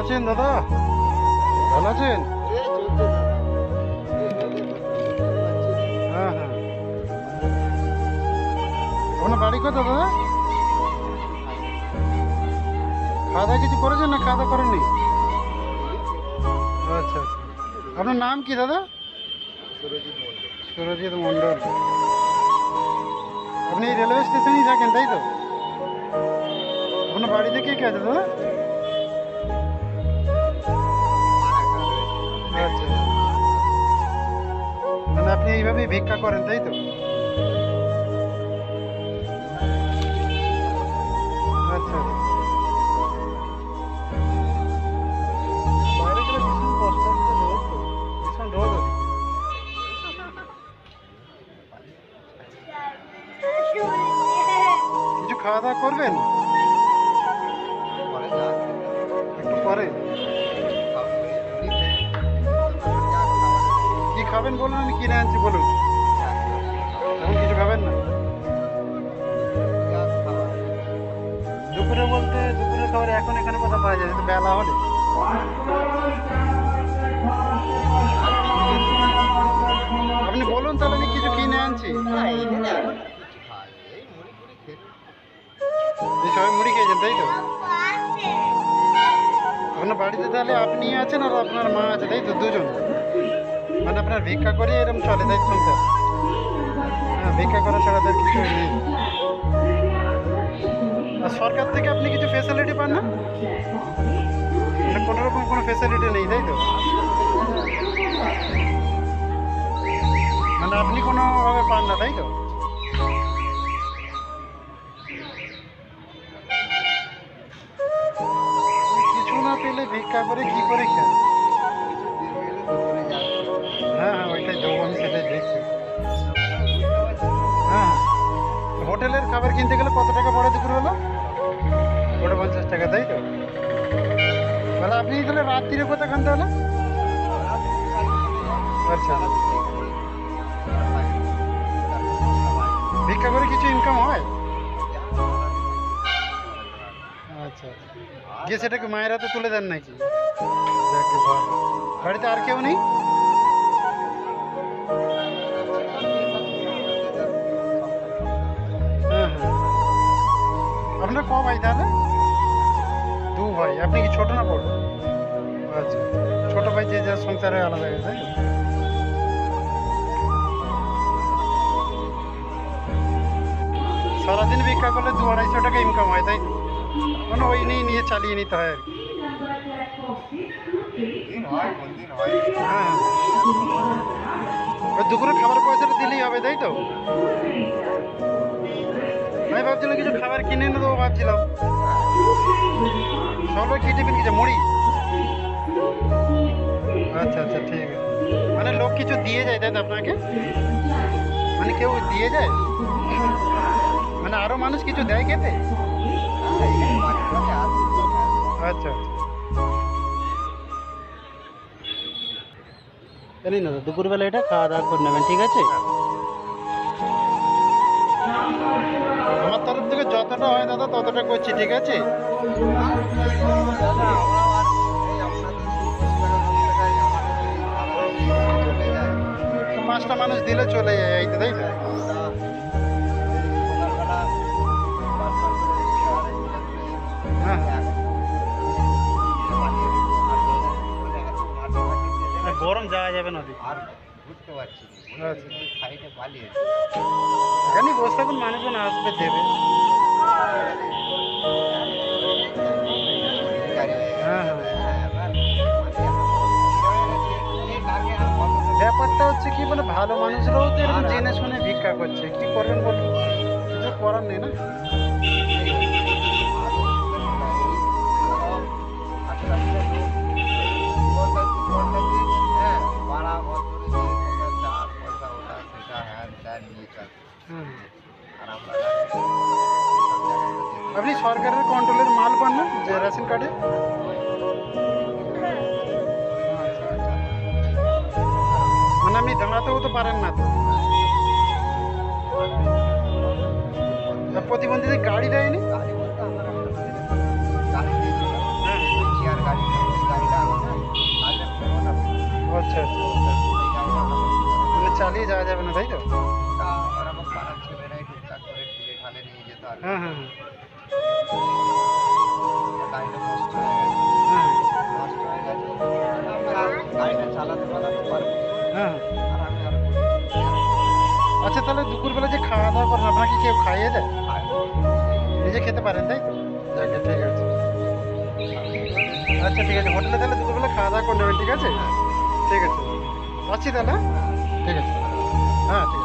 আছেন, দাদা? ভালো আছেন? হ্যাঁ হ্যাঁ। আপনার বাড়ি কোথায় দাদা? খাওয়া দাওয়া কিছু করেছেন না খাওয়া দাওয়া করেননি? আচ্ছা আচ্ছা। আপনার নাম কি, দাদা? সুরজিৎ মণ্ডল। আপনি রেলওয়ে স্টেশনেই থাকেন, তাই তো? আপনার বাড়িতে কে কে আছে, দাদা? আচ্ছা। মানে আপনি এইভাবেই ভিক্ষা করেন তাই তো? আচ্ছা আচ্ছা। কিছু খাওয়া দাওয়া করবেন? বলুন আমি কিনে আনছি বলুন। এখন কিছু খাবেন না? দুপুরে বলতে দুপুরের খাবার এখন এখানে কোথাও পাওয়া যায় বেলা হলে। আপনি বলুন তাহলে আমি কিছু কিনে আনছি। এই সবাই মুড়ি খেয়েছেন তাই তো? আপনার বাড়িতে তাহলে আপনি আছেন আর আপনার মা আছে তাই তো দুজন? মানে আপনার ভিক্ষা করে এরকম চলে তাই সংসার হ্যাঁ ভিক্ষা করা ছাড়া তো আর কিছু নেই। আর সরকার থেকে আপনি কিছু ফেসিলিটি পান না? মানে কোনো রকম কোনো ফেসিলিটি নেই তাই তো? মানে আপনি কোনোভাবে পান না তাই তো? কিছু না পেলে ভিক্ষা করে কি করে খান খাবার কিনতে গেলে কত টাকা পড়ে দুপুরবেলা ওটা পঞ্চাশ টাকা তাই তো? তাহলে আপনি তাহলে রাত্রিরে কোথায় খান তাহলে? আচ্ছা। ভিক্ষা করে কিছু ইনকাম হয়? আচ্ছা গিয়ে সেটাকে মায়ের হাতে তুলে দেন নাকি? বাড়িতে আর কেউ নেই? আপনার ক ভাই তাহলে? দু ভাই, আপনি কি ছোট না বড়? আচ্ছা ছোট ভাই যে যার সংসারে আলাদা হয়ে তাই সারাদিন ভিক্ষা করলে দু আড়াইশো টাকা ইনকাম হয়, তাই মানে ওই নিয়ে নিয়ে চালিয়ে নিতে হ্যাঁ হ্যাঁ। ওই দুপুরে খাবার পয়সাটা দিলেই হবে, তাই তো? আমি ভাবছিলাম কিছু খাবার কিনে এনে দেবো ভাবছিলাম। সবাই কি টিফিন কিছু মুড়ি? আচ্ছা আচ্ছা ঠিক আছে। মানে লোক কিছু দিয়ে যায় তাই তো আপনাকে? মানে কেউ দিয়ে যায়? মানে আরও মানুষ কিছু দেয় খেতে? আচ্ছা আচ্ছা। জানি না দুপুরবেলা এটা খাওয়া দাওয়া করে নেবেন ঠিক আছে? আমার তরফ থেকে যতটা হয় দাদা, ততটা করছি, ঠিক আছে? পাঁচটা মানুষ দিলে চলে যায়, এই তো, তাই তো? হ্যাঁ। গরম যাওয়া যাবে না আর বুঝতে পারছি। আচ্ছা। সাইডে পালিয়ে এখানে বসে থাকুন মানুষজন আসবে দেবে। হ্যাঁ হ্যাঁ। ব্যাপারটা হচ্ছে কি মানে ভালো মানুষরাও তো এরকম জেনে শুনে ভিক্ষা করছে। কি করবেন বলুন? কিছু করার নেই না? সরকারের কন্ট্রোলের মাল পান না? যে রেশন কার্ডে মানে আপনি দাঁড়াতেও তো পারেন না তো। প্রতিবন্ধীদের গাড়ি দেয়নি? হ্যাঁ আচ্ছা আচ্ছা। মানে চালিয়ে যাওয়া যাবে না তাই তো? হ্যাঁ হ্যাঁ হ্যাঁ। কেউ খাইয়ে দেয়? নিজে খেতে পারেন তাই যাকে ঠিক আছে। আচ্ছা ঠিক আছে। হোটেলে তাহলে দুপুরবেলা খাওয়া দাওয়া করে নেবেন ঠিক আছে? ঠিক আছে। আসছি তাহলে হ্যাঁ? ঠিক আছে। হ্যাঁ ঠিক আছে।